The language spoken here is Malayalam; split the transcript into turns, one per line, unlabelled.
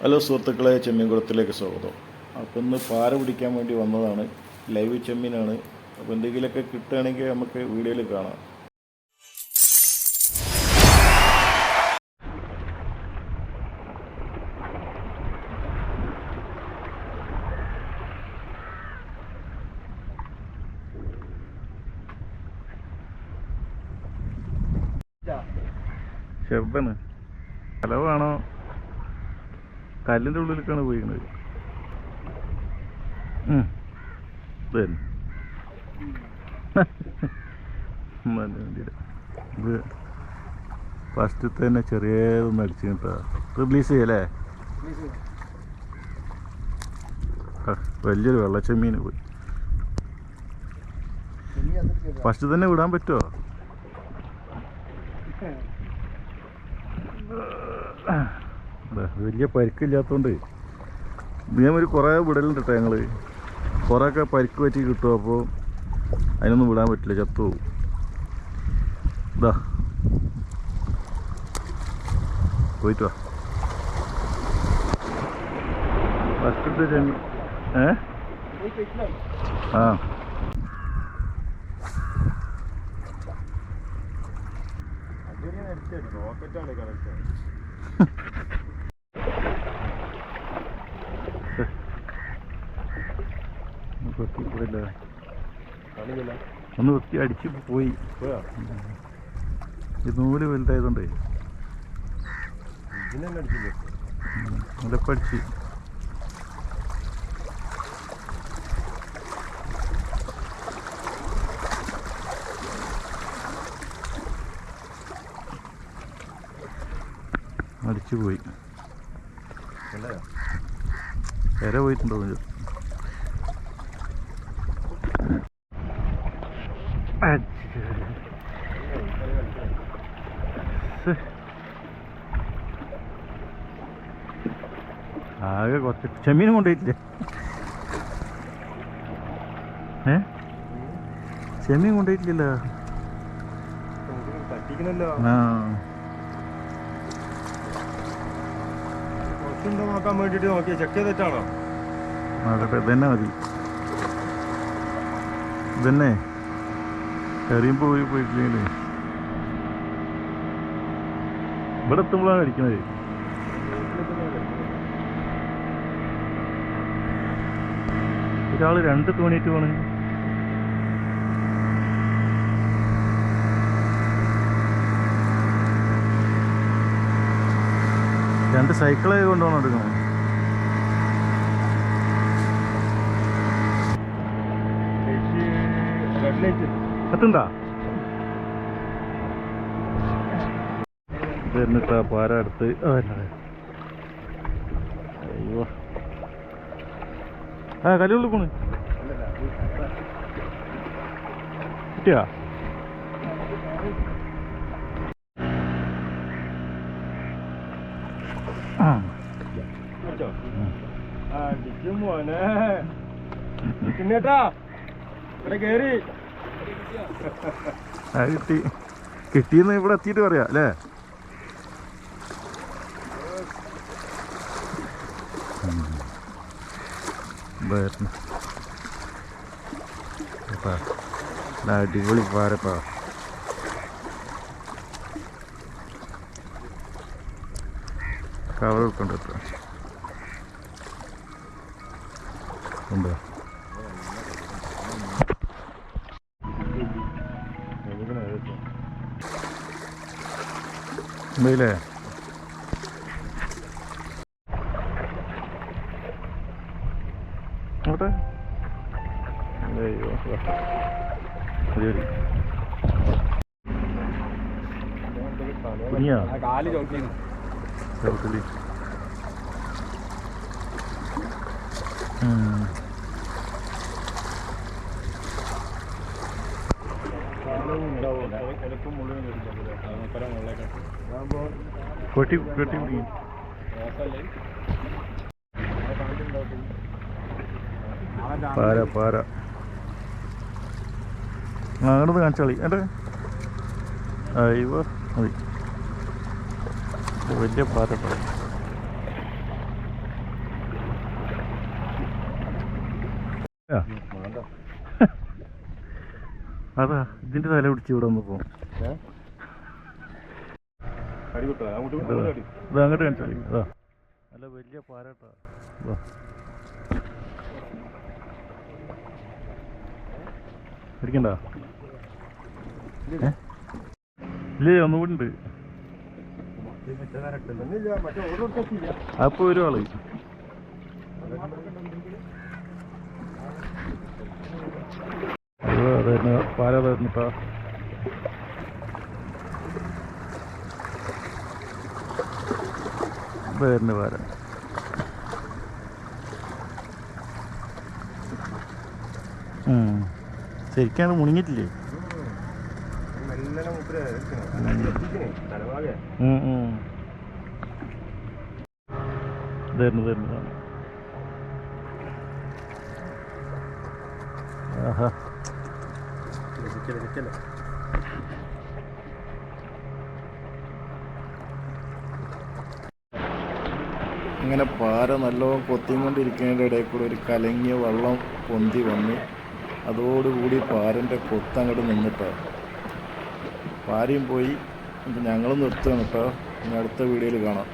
ഹലോ സുഹൃത്തുക്കളെ ചെമ്മീൻകുളത്തിലേക്ക് സ്വാഗതം. അപ്പോൾ ഇന്ന് പാര പിടിക്കാൻ വേണ്ടി വന്നതാണ്. ലൈവ് ചെമ്മീനാണ്. അപ്പോൾ എന്തെങ്കിലുമൊക്കെ കിട്ടുകയാണെങ്കിൽ നമുക്ക് വീഡിയോയിൽ കാണാം. ഷെബാണ് ഹലവാണോ കല്ലിന്റെ ഉള്ളിലേക്കാണ് പോയിരുന്നത് ഫസ്റ്റ് ഇത് തന്നെ. ചെറിയതൊന്ന് അടിച്ചു കേട്ടോ. റിലീസ് ചെയ്യല്ലേ? ആ, വലിയൊരു വെള്ളച്ചെമ്മീന് പോയി. ഫസ്റ്റ് തന്നെ വിടാൻ പറ്റുമോ വലിയ പരിക്കില്ലാത്തതുകൊണ്ട് നിയമൊരു കുറേ വിടലുണ്ട് കേട്ടോ ഞങ്ങൾ കുറേയൊക്കെ പരിക്ക് പറ്റി കിട്ടും അപ്പോൾ അതിനൊന്നും വിടാൻ പറ്റില്ല ചത്തു പോകും ഇതാ പോയിട്ട് വാ. ഫസ്റ്റ് ഏ? ആ. വെത്തി ഒന്ന് വൃത്തി അടിച്ച് പോയി. ഈ നൂൽ വലുതായതുകൊണ്ടേ. മുലപ്പടിച്ച് അടിച്ച്. അടിച്ചു പോയി. വര പോയിട്ടുണ്ടോ? ആകെ കുറച്ച് ചെമ്മീനും കൊണ്ടുപോയിട്ടില്ലേ? ഏ? ചെമ്മീൻ കൊണ്ടുപോയിട്ടില്ലല്ലോ. ആ.
കുറച്ചുണ്ടോ നോക്കാൻ വേണ്ടിട്ട് നോക്കിയ. ചെക്ക് ചെയ്തിട്ടാണോ?
നോക്കട്ടെ ഇതന്നെ മതി. ഇതന്നെ. കറിയും പോയി പോയിട്ടില്ലേ? ഇവിടെ എത്തുമ്പോഴാണ് അടിക്കുന്നത് ഒരാൾ രണ്ട് തോണിയിട്ട് പോണ്. രണ്ട് സൈക്കിളെ കൊണ്ടുപോകണം എടുക്കണം. എത്തുണ്ടാ എന്നിട്ടാ പാര അടുത്ത് അതന്നെ ആ കല്ലുള്ളു പോണ്. കിട്ടിയാ? ആ.
മോനെ. പിന്നേട്ടാ ഇവിടെ കേറി.
കിട്ടി. കിട്ടിയെന്ന് ഇവിടെ എത്തിയിട്ട് പറയാ അല്ലേ? നല്ല അടിപൊളി പാരപ്പാ കവർ വെക്കണ്ട ഉണ്ടോ? ഉണ്ടല്ലേ? അങ്ങോട്ട്? അയ്യോ മതി കുഞ്ഞാ
ആ കാൽ ചോട്ടിന്ന്
ചവിട്ടിൽ ഉം. കൊട്ടി കൊട്ടി പിടിക്കും. പാര പാര. അങ്ങനത് കാണിച്ചളി എന്റെ അയ്യോ മതി. വലിയ പാരട്ടോ അതാ ഇതിന്റെ തല പിടിച്ച് ഇവിടെ
ഒന്ന് പോകും
ഇത്
അങ്ങോട്ട്
കാണിച്ചാളി അതാ നല്ല വലിയ പാരട്ടോ ഏ? ഇല്ലേ ഒന്നുകൂടി ഉണ്ട്. അപ്പൊ ഒരു ആൾ. അതായിരുന്നു പാലതായിരുന്നു പാര ഉം. ശരിക്കും അത് മുണിങ്ങിട്ടില്ലേ ഇങ്ങനെ പാര നല്ലോണം കൊത്തിക്കൊണ്ടിരിക്കുന്നതിന്റെ ഇടയിൽ കൂടെ ഒരു കലങ്ങിയ വെള്ളം പൊന്തി വന്ന് അതോടുകൂടി പാരന്റെ കൊത്തങ്ങോട്ട് നിന്നിട്ട് പാരയും പോയി. ഞങ്ങളും നിർത്തുകയാണ് കേട്ടോ. ഇനി അടുത്ത വീഡിയോയിൽ കാണാം.